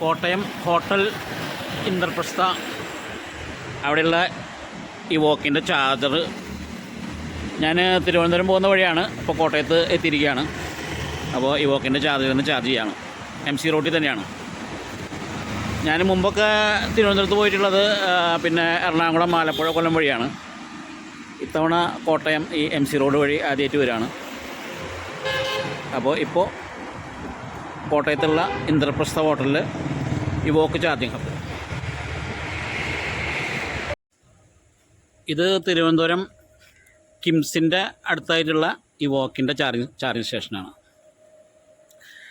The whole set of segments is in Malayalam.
കോട്ടയം ഹോട്ടൽ ഇന്ദ്രപ്രസ്ഥ. അവിടെയുള്ള ഈ വോക്കിന്റെ ചാർജർ ഞാൻ തിരുവനന്തപുരം പോകുന്ന വഴിയാണ്. ഇപ്പോൾ കോട്ടയത്ത് എത്തിയിരിക്കുകയാണ്. അപ്പോൾ ഈ വോക്കിന്റെ ചാർജർ നിന്ന് ചാർജ് ചെയ്യാണ്. എം സി റോട്ടിൽ തന്നെയാണ്. ഞാൻ മുമ്പൊക്കെ തിരുവനന്തപുരത്ത് പോയിട്ടുള്ളത് പിന്നെ എറണാകുളം ആലപ്പുഴ കൊല്ലം വഴിയാണ്. ഇത്തവണ കോട്ടയം ഈ എം സി റോഡ് വഴി ആദ്യമായിട്ട് വരികയാണ്. അപ്പോൾ ഇപ്പോൾ കോട്ടയത്തുള്ള ഇന്ദ്രപ്രസ്ഥ ഹോട്ടലിൽ ഈ വോക്ക് ചാർജിങ് ഹബ് ഇത് തിരുവനന്തപുരം കിംസിന്റെ അടുത്തായിട്ടുള്ള ഈ വോക്കിന്റെ ചാർജിങ് ചാർജിങ് സ്റ്റേഷനാണ്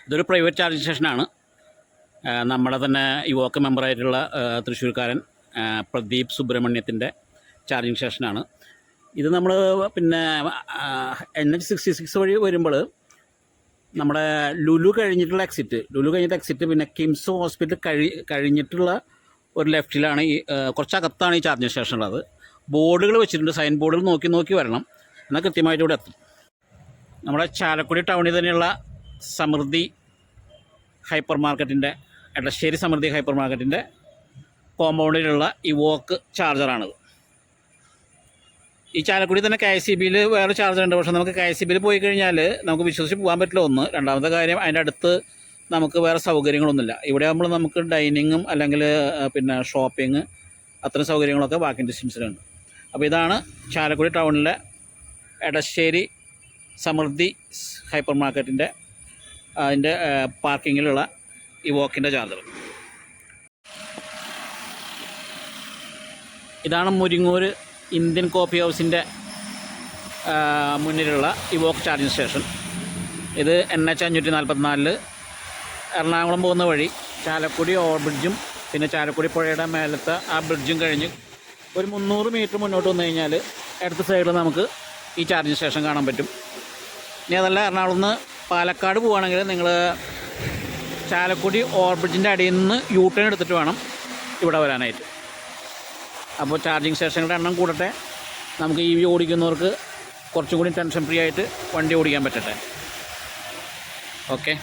ഇതൊരു പ്രൈവറ്റ് ചാർജിങ് സ്റ്റേഷനാണ് നമ്മുടെ തന്നെ ഈ വോക്ക് മെമ്പറായിട്ടുള്ള തൃശ്ശൂർക്കാരൻ പ്രദീപ് സുബ്രഹ്മണ്യത്തിന്റെ ചാർജിങ് സ്റ്റേഷനാണ് ഇത് നമ്മൾ പിന്നെ എൻ എച്ച് സിക്സ്റ്റി സിക്സ് വഴി വരുമ്പോൾ നമ്മുടെ ലുലു കഴിഞ്ഞിട്ടുള്ള എക്സിറ്റ് ലുലു കഴിഞ്ഞിട്ട് എക്സിറ്റ് പിന്നെ കിംസ് ഹോസ്പിറ്റൽ കഴി കഴിഞ്ഞിട്ടുള്ള ഒരു ലെഫ്റ്റിലാണ് ഈ കുറച്ചകത്താണ് ഈ ചാർജിങ് സ്റ്റേഷൻ ഉള്ളത്. ബോർഡുകൾ വെച്ചിട്ടുണ്ട്. സൈൻ ബോർഡുകൾ നോക്കി നോക്കി വരണം. എന്നാൽ കൃത്യമായിട്ട് ഇവിടെ എത്തും. നമ്മുടെ ചാലക്കുടി ടൗണിൽ തന്നെയുള്ള സമൃദ്ധി ഹൈപ്പർ മാർക്കറ്റിന്റെ എടശ്ശേരി സമൃദ്ധി ഹൈപ്പർ മാർക്കറ്റിന്റെ കോമ്പൗണ്ടിലുള്ള ഈ വോക്ക് ചാർജറാണിത് ഈ ചാലക്കുടി തന്നെ കെ സി ബിയിൽ വേറെ ചാർജ് ഉണ്ട്. പക്ഷേ നമുക്ക് കെ സി ബിയിൽ പോയി കഴിഞ്ഞാൽ നമുക്ക് വിശ്വസിച്ച് പോകാൻ പറ്റില്ല. ഒന്ന്. രണ്ടാമത്തെ കാര്യം അതിന്റെ അടുത്ത് നമുക്ക് വേറെ സൗകര്യങ്ങളൊന്നുമില്ല. ഇവിടെ ആകുമ്പോൾ നമുക്ക് ഡൈനിങ്ങും അല്ലെങ്കിൽ പിന്നെ ഷോപ്പിംഗ് അത്തരം സൗകര്യങ്ങളൊക്കെ വാക്കിംഗ് ഡിസ്റ്റൻസിലുണ്ട് അപ്പോൾ ഇതാണ് ചാലക്കുടി ടൗണിലെ എടശ്ശേരി സമൃദ്ധി ഹൈപ്പർ മാർക്കറ്റിന്റെ അതിന്റെ പാർക്കിങ്ങിലുള്ള ഈ വോക്കിന്റെ ചാർജർ. ഇതാണ് മുരിങ്ങൂർ ഇന്ത്യൻ കോഫി ഹൗസിന്റെ മുന്നിലുള്ള ഈ വോക്ക് ചാർജിങ് സ്റ്റേഷൻ. ഇത് എൻ എച്ച് അഞ്ഞൂറ്റി നാൽപ്പത്തിനാലിൽ എറണാകുളം പോകുന്ന വഴി ചാലക്കുടി ഓവർ ബ്രിഡ്ജും പിന്നെ ചാലക്കുടി പുഴയുടെ മേലത്തെ ആ ബ്രിഡ്ജും കഴിഞ്ഞ് ഒരു മുന്നൂറ് മീറ്റർ മുന്നോട്ട് വന്നു കഴിഞ്ഞാൽ അടുത്ത സൈഡിൽ നമുക്ക് ഈ ചാർജിങ് സ്റ്റേഷൻ കാണാൻ പറ്റും. ഇനി അതല്ല എറണാകുളം നിന്ന് പാലക്കാട് പോവുകയാണെങ്കിൽ നിങ്ങൾ ചാലക്കുടി ഓവർ ബ്രിഡ്ജിന്റെ അടിയിൽ നിന്ന് യൂ ടേൺ എടുത്തിട്ട് വേണം ഇവിടെ വരാനായിട്ട്. അപ്പോൾ ചാർജിങ് സ്റ്റേഷനുകളുടെ എണ്ണം കൂടട്ടെ. നമുക്ക് ഇ വി ഓടിക്കുന്നവർക്ക് കുറച്ചും കൂടി ടെൻഷൻ ഫ്രീ ആയിട്ട് വണ്ടി ഓടിക്കാൻ പറ്റട്ടെ. ഓക്കെ